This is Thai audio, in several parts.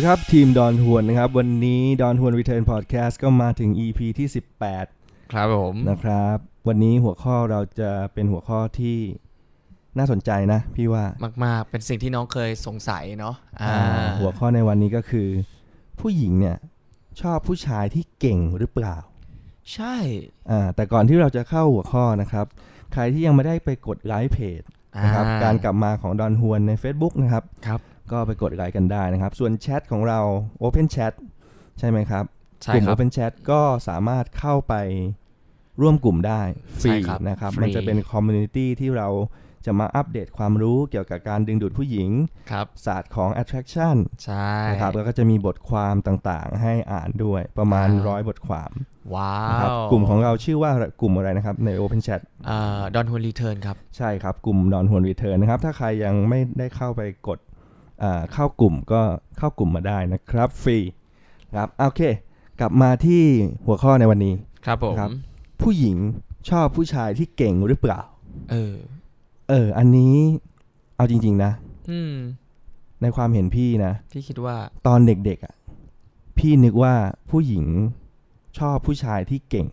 สวัสดีครับทีมดอนฮวนนะครับ วันนี้ดอนฮวนรีเทิร์นพอดแคสต์ก็มาถึง EP ที่ 18 ครับผมนะครับ วันนี้หัวข้อเราจะเป็นหัวข้อที่น่าสนใจนะ พี่ว่ามาก ๆ เป็นสิ่งที่น้องเคยสงสัยเนาะอ่าอ่าหัวข้อในวันนี้ก็คือ ผู้หญิงเนี่ยชอบผู้ชายที่เก่งหรือเปล่า ใช่อ่าแต่ก่อนที่เราจะเข้าหัวข้อนะครับ ใครที่ยังไม่ได้ไปกดไลค์เพจนะครับอ่การกลับมาของดอนฮวนใน Facebook นะครับครับ ก็ไปกดไลค์กันได้นะครับ ส่วนแชทของเรา Open Chat ใช่ไหมครับใช่กลุ่มครับ Open Chat ก็สามารถเข้าไปร่วมกลุ่มได้ฟรีใช่ครับนะครับฟรีมันจะเป็นคอมมูนิตี้ที่เราจะมาอัปเดตความรู้เกี่ยวกับการดึงดูดผู้หญิงครับศาสตร์ของ attraction ใช่นะครับแล้วก็จะมีบทความต่างๆ ให้อ่านด้วยประมาณอ่าร้อยบทความ ว้านะครับวกลุ่มของเราชื่อว่ากลุ่มอะไรนะครับ ใน Open Chat อ่าดอนฮวนรีเทิร์นครับ ใช่ครับ กลุ่มนอนหวนรีเทิร์นนะครับ ถ้าใครยังไม่ได้เข้าไปกดอ่า เข้ากลุ่มก็เข้ากลุ่มมาได้นะครับฟรีครับโอเค กลับมาที่หัวข้อในวันนี้ครับผมครับผู้หญิงชอบผู้ชายที่เก่งหรือเปล่า เออ เออ อันนี้เอาจริง ๆ นะ อืม ในความเห็นพี่นะ พี่คิดว่าตอนเด็กๆอะ พี่นึกว่าผู้หญิงชอบผู้ชายที่เก่ง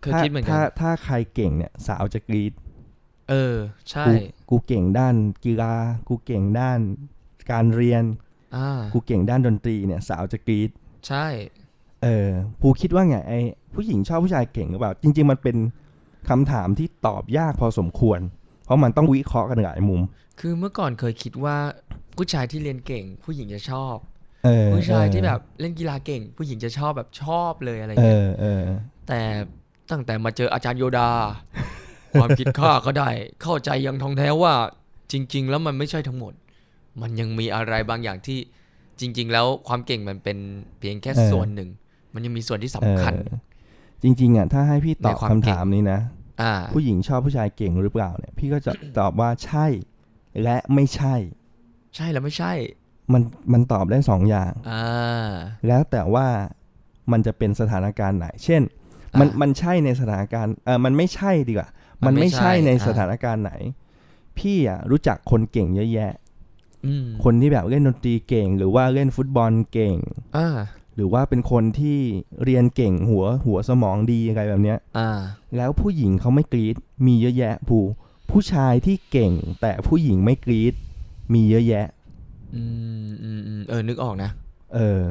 เคยถ้าคิดเหมือนกัถ้านถ้าใครเก่งเนี่ย สาวจะกรี๊ดเออ ใช่กูกูเก่งด้านกีฬา กูเก่งด้าน การเรียนอ่ากูเก่งด้านดนตรีเนี่ยสาวจะกรี๊ดใช่ เออภูคิดว่าไงไอ้ผู้หญิงชอบผู้ชายเก่งหรือเปล่า จริง ๆ มันเป็นคำถามที่ตอบยากพอสมควร เพราะมันต้องวิเคราะห์กันหลายมุม คือเมื่อก่อนเคยคิดว่าผู้ชายที่เรียนเก่ง ผู้หญิงจะชอบเออผู้ชายเออที่แบบเล่นกีฬาเก่ง ผู้หญิงจะชอบแบบชอบเลยอะไรเอเงี้ยอเออแต่ตั้งแต่มาเจออาจารย์โยดา ความคิดข้าก็ได้ เข้าใจอยังทองแท้ว่าจริง ๆ แล้วมันไม่ใช่ทั้งหมด มันยังมีอะไรบางอย่างที่จริง ๆ แล้วความเก่งมันเป็นเพียงแค่เออส่วนหนึ่ง มันยังมีส่วนที่สำคัญเออจริง ๆอะถ้าให้พี่ตอบในความคำถามนี้นะอ่าผู้หญิงชอบผู้ชายเก่งหรือเปล่าเนี่ย พี่ก็จะตอบว่าใช่ และไม่ใช่ ใช่แล้วไม่ใช่ มันมันตอบได้สองอย่างอ่าแล้วแต่ว่ามันจะเป็นสถานการณ์ไหน เช่น มันอะมันใช่ในสถานการณ์เออมันไม่ใช่ดีกว่า มัมันนไม่ไม่ใช่ใช่ในอะสถานการณ์ไหน พี่อะรู้จักคนเก่งเยอะแยะอืม คนที่แบบเล่นดนตรีเก่ง หรือว่าเล่นฟุตบอลเก่งอ่าหรือว่าเป็นคนที่เรียนเก่งหัวหัวสมองดีอะไรแบบเนี้ยอ่า แล้วผู้หญิงเขาไม่กรีดมีเยอะแยะผู้ผู้ชายที่เก่ง แต่ผู้หญิงไม่กรีดมีเยอะแยะ อืมอืมอืมเออนึกออกนะ เออ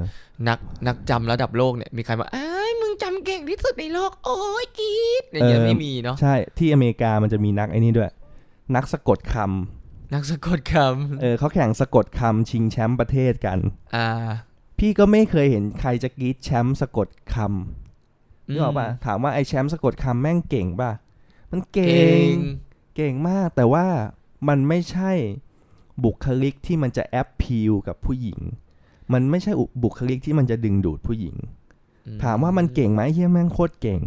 นักนักจำระดับโลกเนี่ยมีใครมาอ้ายมึงจำเก่งที่สุดในโลก โอ้ยกรีดอย่างเงี้ยเออไม่มีเนาะใช่ที่อเมริกามันจะมีนักไอ้นี่ด้วย นักสะกดคำ นักสะกดคเออเขาแข่งสะกดคำชิงแชมป์ประเทศกันำอ่า พี่ก็ไม่เคยเห็นใครจะกรีดแชมป์สะกดคำนึกออกป่ะมถามว่าไอ้แชมป์สะกดคำแม่งเก่งป่ะ มันเก่เก่งงเก่งมากแต่ว่ามันไม่ใช่บุคลิกที่มันจะแอปพิลกับผู้หญิง มันไม่ใช่บุคลิกที่มันจะดึงดูดผู้หญิงอืถามว่ามันเก่งไหมเฮียแม่งโคตรเก่ง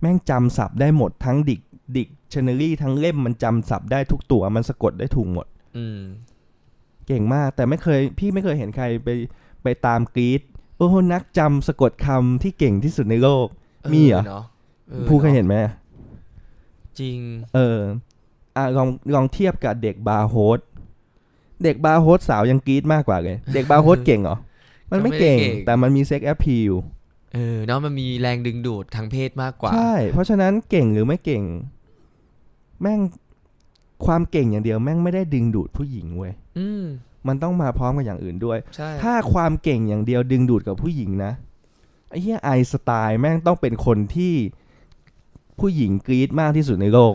แม่งจำศัพท์ได้หมดทั้งดิก ดิกชเนอรี่ทั้งเล่มมันจำศัพท์ได้ทุกตัวมันสะกดได้ถูกหมด อืม เก่งมาก แต่ไม่เคย พี่ไม่เคยเห็นใครไปไปตามกรีดโอ้โหนักจำสะกดคำที่เก่งที่สุดในโลก มีเหรอเนาะออผู้เคยเห็นไหมจริง เอออะลองลองเทียบกับเด็กบาร์โฮสเด็กบาร์โฮสสาวยังกรีดมากกว่าเลย เด็กบาร์โฮสเก่งเหรอ มันไม่เก่ง แต่มันมีเซ็กแอปพิลเออเนาะมันมีแรงดึงดูดทางเพศมากกว่า ใช่ เพราะฉะนั้นเก่งหรือไม่เก่ง แม่งความเก่งอย่างเดียวแม่งไม่ได้ดึงดูดผู้หญิงเว้ยอืมมันต้องมาพร้อมกับอย่างอื่นด้วย ใช่ถ้าความเก่งอย่างเดียวดึงดูดกับผู้หญิงนะไอ้เหี้ยไอน์สไตล์แม่งต้องเป็นคนที่ผู้หญิงกรี๊ดมากที่สุดในโลก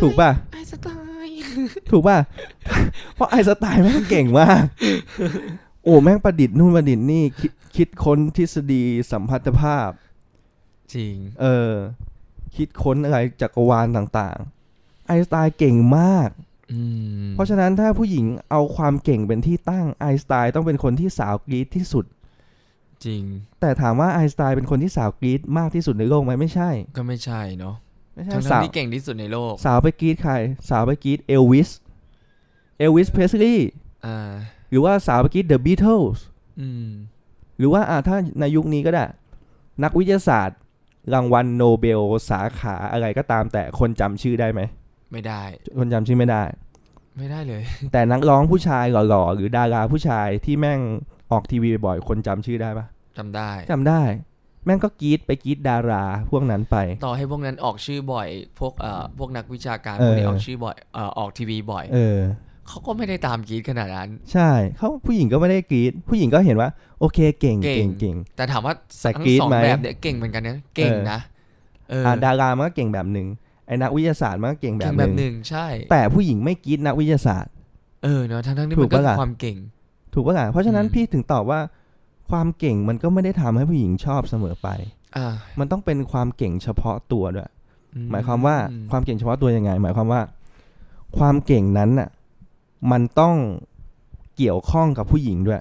ถูกป่ะ ไอสไตล์ถูกป่ะ เพราะไอน์สไตล์แม่งเก่งมาก โอ้แม่งประดิษฐ์นู่นประดิษฐ์นี่คิดคิดค้นทฤษฎีสัมพัทธภาพ จริง เออ คิดค้นอะไรจักรวาลต่างๆไอน์สไตล์เก่งมากอืมเพราะฉะนั้นถ้าผู้หญิงเอาความเก่งเป็นที่ตั้งไอน์สไตล์ต้องเป็นคนที่สาวกรี๊ดที่สุด จริง แต่ถามว่าไอน์สไตล์เป็นคนที่สาวกรี๊ดมากที่สุดในโลกไหมไม่ใช่ ก็ไม่ใช่เนาะไม่ใช่ทั้งสาๆวที่เก่งที่สุดในโลก สาวไปกรี๊ดใคร สาวไปกรี๊ดเอลวิสเอลวิสเพรสลีย์อ่าหรือว่าสาวไปกรี๊ดเดอะบีเทิลส์อืมหรือว่าอ่าถ้าในยุคนี้ก็ได้ นักวิทยาศาสตร์ รางวัลโนเบลสาขาอะไรก็ตามแต่คนจำชื่อได้ไหม ไม่ได้ คนจำชื่อไม่ได้ ไม่ได้เลย แต่นักร้องผู้ชายหล่อๆหรือดาราผู้ชายที่แม่งออกทีวีบ่อยๆคนจำชื่อได้ปะจำได้ จำได้ แม่งก็กรีดไปกรีดดาราพวกนั้นไป ต่อให้พวกนั้นออกชื่อบ่อย พวกเอ่อพวกนักวิชาการเออพวกนี้ออกชื่อบ่อยเอ่อออกทีวีบ่อยเออ เขาก็ไม่ได้ตามกรีดขนาดนั้น ใช่เขาผู้หญิงก็ไม่ได้กรีดผู้หญิงก็เห็นว่า โอเคเก่งเก่เก่งง เก่ง แต่ถามว่าแต่ทั้กรี๊งดสองไหมแบบเนี่ยเก่งเหมือนกันนะเก่งเออ นะเอออ่าดารามันก็เก่งแบบหนึ่งไอ้ นักวิทยาศาสตร์มันก็เก่งแบเก่บงหแบนึ่บงหนึ่งใช่ แต่ผู้หญิงไม่กรีดนักวิทยาศาสตร์ เออเนาะทั้งทั้งๆที่ถูมักนก็ปะคือล่ะความเก่ง ถูกปะล่ะเพราะฉะนั้นอืม พี่ถึงตอบว่า ความเก่งมันก็ไม่ได้ทำให้ผู้หญิงชอบเสมอไป อ่ามันต้องเป็นความเก่งเฉพาะตัวด้วย อืหมายความว่าความเก่งเฉพาะตัวยังไง หมายความว่า ความเก่งนั้นน่ะมันต้องเกี่ยวข้องกับผู้หญิงด้วย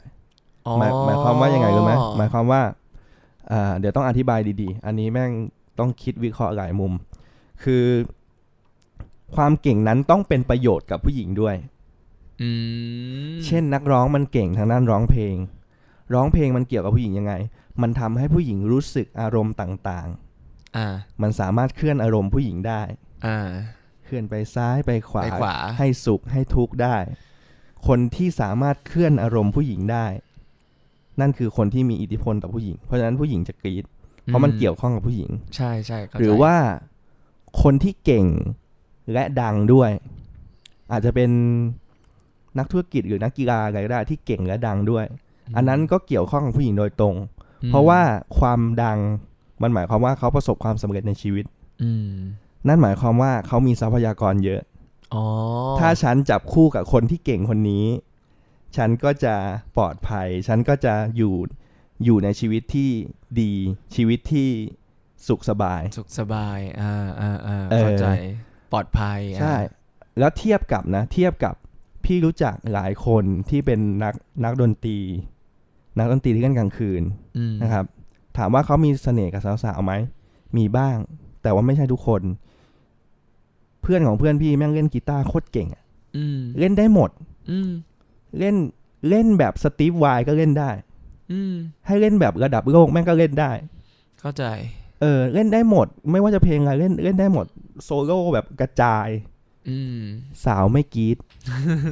อ๋อ หมายหมายความว่ายังไงรู้ไหมหมายความว่าอ่า เดี๋ยวต้องอธิบายดีๆ อันนี้แม่งต้องคิดวิเคราะห์หลายมุม คือความเก่งนั้นต้องเป็นประโยชน์กับผู้หญิงด้วยอืมเช่นนักร้องมันเก่งทางด้านร้องเพลง ร้องเพลงมันเกี่ยวกับผู้หญิงยังไง มันทำให้ผู้หญิงรู้สึกอารมณ์ต่างอ่าๆมันสามารถเคลื่อนอารมณ์ผู้หญิงได้ อ่า เคลื่อนไปซ้ายไปขวาไปขวาให้สุขให้ทุกข์ได้ คนที่สามารถเคลื่อนอารมณ์ผู้หญิงได้ นั่นคือคนที่มีอิทธิพลต่อผู้หญิง เพราะฉะนั้นผู้หญิงจะกรีดเพราะมันเกี่ยวข้องกับผู้หญิง ใช่ใช่เข้ใจหรือว่า คนที่เก่งและดังด้วย อาจจะเป็นนักธุรกิจหรือนักกีฬาอะไรก็ได้ที่เก่งและดังด้วยมอันนั้นก็เกี่ยวข้องกับผู้หญิงโดยตรงอืมเพราะว่าความดังมันหมายความว่าเขาประสบความสำเร็จในชีวิต อืมนั่นหมายความว่าเขามีทรัพยากรเยอะอ๋อถ้าฉันจับคู่กับคนที่เก่งคนนี้ ฉันก็จะปลอดภัย ฉันก็จะอยู่อยู่ในชีวิตที่ดีชีวิตที่ สุขสบาย สุขสบาย อ่าอ่าอ่าเออเข้าใจ ปลอดภัยอะใช่ แล้วเทียบกับนะ เทียบกับพี่รู้จักหลายคนที่เป็นนักนักดนตรี นักดนตรีที่เล่นกลางคืนอืมนะครับ ถามว่าเขามีเสน่ห์กับสาวๆไหม มีบ้าง แต่ว่าไม่ใช่ทุกคน เพื่อนของเพื่อนพี่แม่งเล่นกีตาร์โคตรเก่งอะอืมเล่นได้หมด อืมเล่นเล่นแบบสตีฟไวก็เล่นได้ อืมให้เล่นแบบระดับโลกแม่งก็เล่นได้ เข้าใจ เออเล่นได้หมด ไม่ว่าจะเพลงอะไรเล่นเล่นได้หมดโซโล่แบบกระจาย อืม สาวไม่กรีด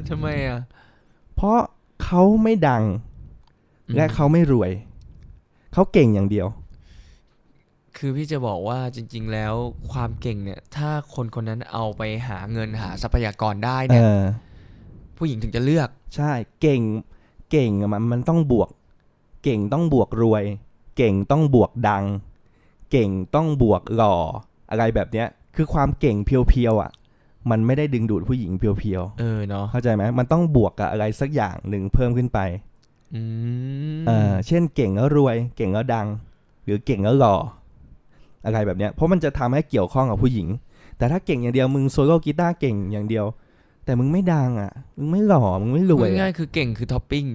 ทำไมอะ เพราะเขาไม่ดัง อืม และเขาไม่รวย เขาเก่งอย่างเดียว คือพี่จะบอกว่าจริง ๆ แล้วความเก่งเนี่ย ถ้าคนคนนั้นเอาไปหาเงินหาทรัพยากรได้เอเนี่ย อ ผู้หญิงถึงจะเลือก ใช่เก่งเก่งอะมันมันต้องบวก เก่งต้องบวกรวย เก่งต้องบวกดัง เก่งต้องบวกหล่ออะไรแบบเนี้ย คือความเก่งเพียวๆอะ มันไม่ได้ดึงดูดผู้หญิงเพียวเออเนาะๆเข้าใจไหมมันต้องบวกกับอะไรสักอย่างหนึ่งเพิ่มขึ้นไปอืมเออเช่นเก่งแล้วรวย เก่งแล้วดัง หรือเก่งแล้วหล่ออะไรแบบเนี้ยเพราะมันจะทำให้เกี่ยวข้องกับผู้หญิง แต่ถ้าเก่งอย่างเดียวมึงโซโล่กีตาร์เก่งอย่างเดียว แต่มึงไม่ดังอะ มึงไม่หล่อมึงไม่รวยง่าอะยๆคือเก่งคือท็อปปิ้ง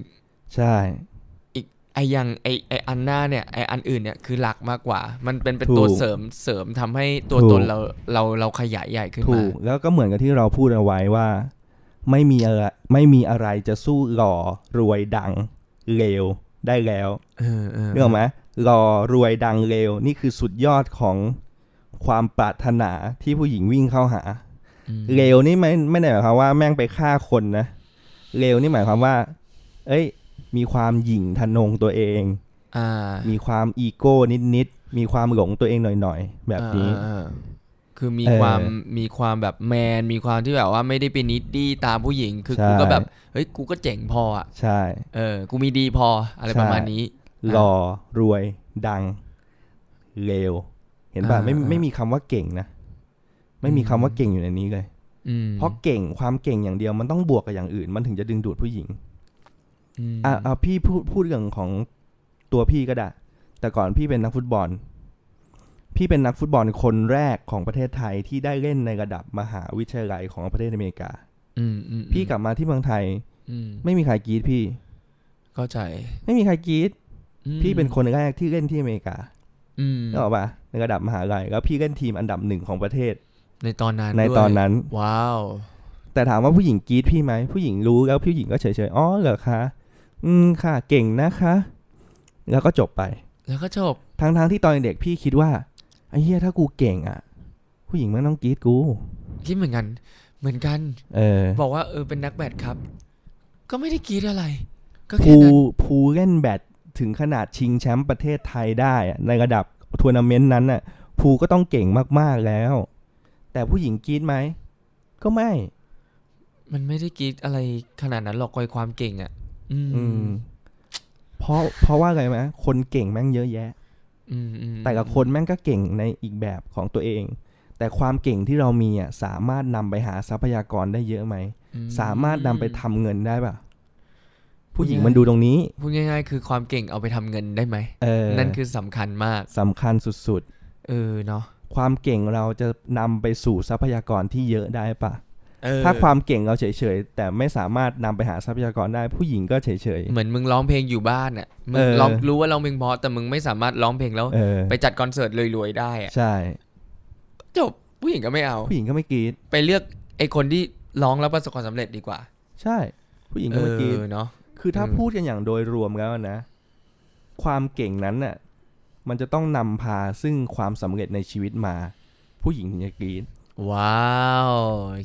ใช่ ไออย่างไอไออันหน้าเนี่ยไออันอื่นเนี่ยคือหลักมากกว่า มันเป็นเป็นถูกตัวเสริมเสริมทำให้ตัวถูกตนเราเราเราขยายใหญ่ขึ้นถูมากแล้วก็เหมือนกับที่เราพูดเอาไว้ว่า ไม่มีอะไรไม่มีอะไรจะสู้หล่อรวยดังเร็วได้แล้วเออเออเรื่องไหมหล่อรวยดังเร็วนี่คือสุดยอดของความปรารถนาที่ผู้หญิงวิ่งเข้าหา อืม เร็วนี่ไม่ไม่ได้หมายความว่าแม่งไปฆ่าคนนะ เร็วนี่หมายความว่า เอ้ย มีความหยิ่งทะนงตัวเองอ่ามีความอีโก้นิดๆ มีความหลงตัวเองหน่อยๆ แบบนี้อ่าอ่าคือมีเออความมีความแบบแมน มีความที่แบบว่าไม่ได้เป็นนิดดี้ตามผู้หญิง คือใช่กูก็แบบ เฮ้ย กูก็เจ๋งพออะ ใช่ เออ กูมีดีพออะไรใช่ประมาณนี้ หล่อ รวย ดังเร็วเห็นป่ะอ่าไม่อ่าไม่มีคำว่าเก่งนะ ไม่มีคำว่าเก่งอยู่ในนี้เลยอืมเพราะเก่งความเก่งอย่างเดียวมันต้องบวกกับอย่างอื่น มันถึงจะดึงดูดผู้หญิงม อะเอาพี่พูดพูดเรื่องของตัวพี่ก็ได้ แต่ก่อนพี่เป็นนักฟุตบอล พี่เป็นนักฟุตบอลคนแรกของประเทศไทยที่ได้เล่นในระดับมหาวิทยาลัยของประเทศอเมริกา อืมอืมพี่กลับมาที่เมืองไทย อืมไม่มีใครกรีดพี่ เข้าใจ ไม่มีใครกรีดอืมพี่เป็นคนแรกที่เล่นที่อเมริกา อืมนึกออกปะในระดับมหาลัยแล้วพี่เล่นทีมอันดับหนึ่งของประเทศ ในตอนนั้นในด้วยตอนนั้น ว้าว แต่ถามว่าผู้หญิงกรีดพี่ไหมผู้หญิงรู้แล้วผู้หญิงก็เฉยๆอ๋อเหรอคะ อืมค่ะ เก่งนะคะ แล้วก็จบไป แล้วก็จบทั้งๆที่ตอนเด็กพี่คิดว่าไอ้เหี้ยถ้ากูเก่งอะ ผู้หญิงมันต้องกรีดกู คิดเหมือนกัน เหมือนกัน เออบอกว่าเออเป็นนักแบดครับ ก็ไม่ได้กรีดอะไร ก็แค่ภูนั้นภูเล่นแบดถึงขนาดชิงแชมป์ประเทศไทยได้อะในระดับทัวร์นาเมนต์นั้นน่ะภูก็ต้องเก่งมากๆแล้ว แต่ผู้หญิงกรีดไหม ก็ไม่ มันไม่ได้กรีดอะไรขนาดนั้นหรอกกอยความเก่งอะ อืมอืมเพราะเพราะว่าอะไรไหมคนเก่งแม่งเยอะแยะอืมอืมแต่ละคนแม่งก็เก่งในอีกแบบของตัวเอง แต่ความเก่งที่เรามีอะสามารถนำไปหาทรัพยากรได้เยอะไหมอืสามารถนำไปทำเงินได้ป่ะผู้หญิงพูดง่ายมันดูตรงนี้พูดง่าย ๆ คือความเก่งเอาไปทำเงินได้ไหมเออนั่นคือสำคัญมากสำคัญสุดเออเนาะๆความเก่งเราจะนำไปสู่ทรัพยากรที่เยอะได้ป่ะเออ ถ้าความเก่งเราเฉยๆ แต่ไม่สามารถนำไปหาทรัพยากรได้ผู้หญิงก็เฉยเหมือนมึงร้องเพลงอยู่บ้านอะมึเองอร้องรู้ว่าร้องเพลงเพราะแต่มึงไม่สามารถร้องเพลงแล้วๆเออไปจัดคอนเสิร์ตรวยๆได้อะใช่จบผู้หญิงก็ไม่เอาผู้หญิงก็ไม่กรีดไปเลือกไอ้คนที่ร้องแล้วประสบความสำเร็จดีกว่า ใช่ ผู้หญิงเอก็ไม่กรีดอเนาะคือถ้าอืมพูดกันอย่างโดยรวมแล้วนะ ความเก่งนั้นน่ะมันจะต้องนำพาซึ่งความสำเร็จในชีวิตมา ผู้หญิงถึงจะกรีด ว้าว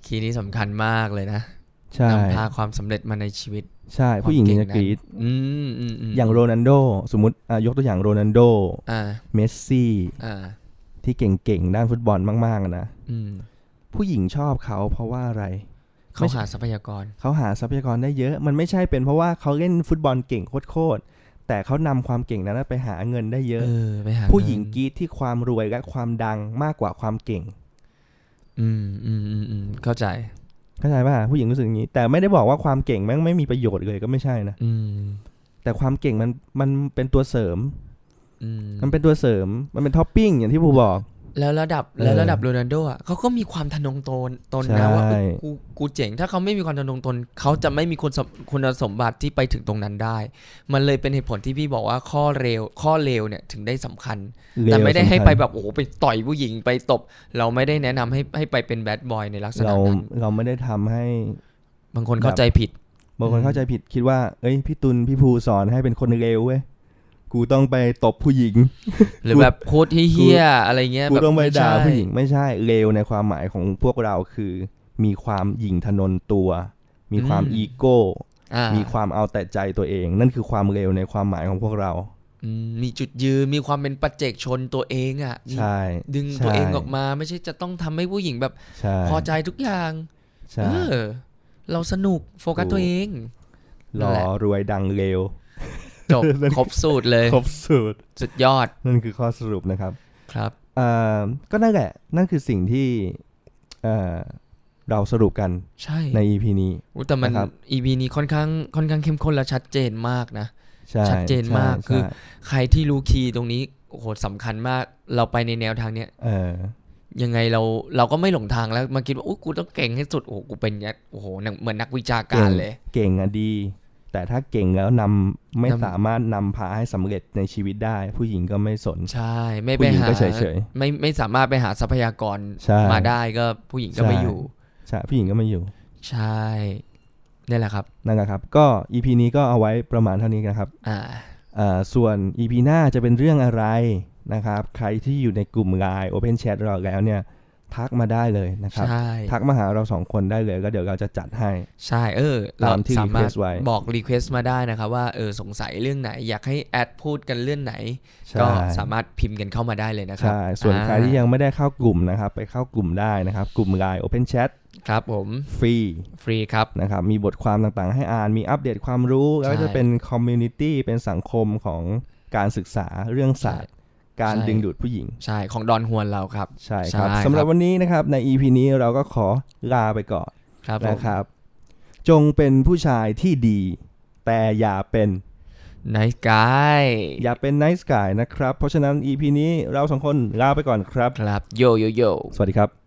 คีย์นี้สำคัญมากเลยนะใช่นำพาความสำเร็จมาในชีวิต ใช่ ผู้หญิงถึงจะกรีดอืมอืมอืมอย่างโรนัลโด สมมติอะยกตัวอย่างโรนัลโดอ่าเมสซี่อ่าที่เก่งๆ ด้านฟุตบอลมากๆอะนะอืมผู้หญิงชอบเขาเพราะว่าอะไร เขาหาทรัพยากร เขาหาทรัพยากรได้เยอะ มันไม่ใช่เป็นเพราะว่าเขาเล่นฟุตบอลเก่งโคตรๆแต่เขานำความเก่งนั้นไปหาเงินได้เยอะเออไปหาผู้หญิงเนกรีดที่ความรวยและความดังมากกว่าความเก่ง อืมอืมอืมอืมเข้าใจ เข้าใจป่ะผู้หญิงรู้สึกอย่างนี้ แต่ไม่ได้บอกว่าความเก่งแม่งไม่มีประโยชน์เลยก็ไม่ใช่นะอืมแต่ความเก่งมันมันเป็นตัวเสริมอืมมันเป็นตัวเสริมมันเป็นท็อปปิ้งอย่างที่ผู้บอก แล้วระดับเออแล้วระดับโรนัลโดอะเขาก็มีความทะนงตนตนใช่นะว่าเอ้ยกูกูเจ๋งถ้าเขาไม่มีความทะนงตนเขาจะไม่มีคุณสมคุณสมบัติที่ไปถึงตรงนั้นได้ มันเลยเป็นเหตุผลที่พี่บอกว่าข้อเร็วข้อเลวเนี่ยถึงได้สำคัญ แต่ไม่ได้ให้ไปแบบโอ้โหไปต่อยผู้หญิงไปตบ เราไม่ได้แนะนำให้ให้ไปเป็นแบดบอยในลักษณะเรานั้นเราไม่ได้ทำให้ บางคนเข้าใจผิด บางคนอืมเข้าใจผิดคิดว่า เอ้ยพี่ตุลพี่ภูสอนให้เป็นคนเร็วเว้ย กูต้องไปตบผู้หญิง หรือแบบโคตรเฮี้ยๆอะไรเงี้ยกูแบบต้องไปด่าม่ใช่ผู้หญิงไม่ใช่เร็วในความหมายของพวกเราคือ มีความหยิ่งทะนนตัว มีความอีโก้อ่ามีความเอาแต่ใจตัวเอง นั่นคือความเร็วในความหมายของพวกเราอืมมีจุดยืนมีความเป็นปัจเจกชนตัวเองอะมีใช่ดึงใช่ตัวเองออกมาไม่ใช่จะต้องทำให้ผู้หญิงแบบใช่พอใจทุกอย่างใช่เออเราสนุกโฟกัสถูกตัวเองหนั่ล่นอแหละรวยดังเร็ว จบครบสูตรเลยครบสูตรสุดยอดนั่นคือข้อสรุปนะครับ ครับอ่าก็นั่นแหละ นั่นคือสิ่งที่เอ่อเราสรุปกันใช่ใน EP นี้อุ๊ยแต่มันนะครับ EP นี้ค่อนข้างค่อนข้างเข้มข้นและชัดเจนมากนะใช่ชัดเจนมากใช่คือใช่ใครที่รู้คีย์ตรงนี้โอ้โหสำคัญมากเราไปในแนวทางเนี้ยเออยังไงเราเราก็ไม่หลงทางแล้วมาคิดว่าโอ้กูต้องเก่งให้สุดโอ้โหกูเป็นยัดโอ้โหหนังเหมือนนักวิชาการเลย เก่งอะดี แต่ถ้าเก่งแล้วนำไม่นำสามารถนำพาให้สำเร็จในชีวิตได้ ผู้หญิงก็ไม่สนใช่ ไม่ไปผู้หญิงหาก็เฉยไม่ไม่สามารถไปหาทรัพยากรใช่มาได้ก็ผู้หญิงก็ไม่ใช่อยู่ใช่ผู้หญิงก็ไม่อยู่ ใช่นี่แหละครับนั่นแหละครับ ก็ EP นี้ก็เอาไว้ประมาณเท่านี้นะครับอ่าอ่าส่วน EP หน้าจะเป็นเรื่องอะไรนะครับ ใครที่อยู่ในกลุ่มไลน์ Open Chat เราแล้วเนี่ย ทักมาได้เลยนะครับใช่ทักมาหาเราสองคนได้เลยก็เดี๋ยวเราจะจัดให้ ใช่เออตามที่เรสามารถ request ไว้บอกรีเควสต์มาได้นะครับว่าเออสงสัยเรื่องไหน อยากให้แอดพูดกันเรื่องไหนใช่ก็สามารถพิมพ์กันเข้ามาได้เลยนะครัใช่ส่วนอ่าใครที่ยังไม่ได้เข้ากลุ่มนะครับ ไปเข้ากลุ่มได้นะครับ กลุ่มไลน์ Open Chat ครับผม ฟรี ฟรีครับนะครับ มีบทความต่างๆ ให้อ่านมีอัปเดตความรู้ แล้วก็ใช่จะเป็นคอมมูนิตี้เป็นสังคมของการศึกษาเรื่องศาสตร์ การใช่ดึงดูดผู้หญิง ใช่ของดอนฮวนเราครับ ใช่ครับใช่สำหรับครับวันนี้นะครับใน EP นี้เราก็ขอลาไปก่อนครับผมนะครับ จงเป็นผู้ชายที่ดี แต่อย่าเป็นไนท์กายอย่าเป็น nice guy นะครับ เพราะฉะนั้น EP นี้เราสองคนลาไปก่อนครับ ครับ โยโยโย สวัสดีครับ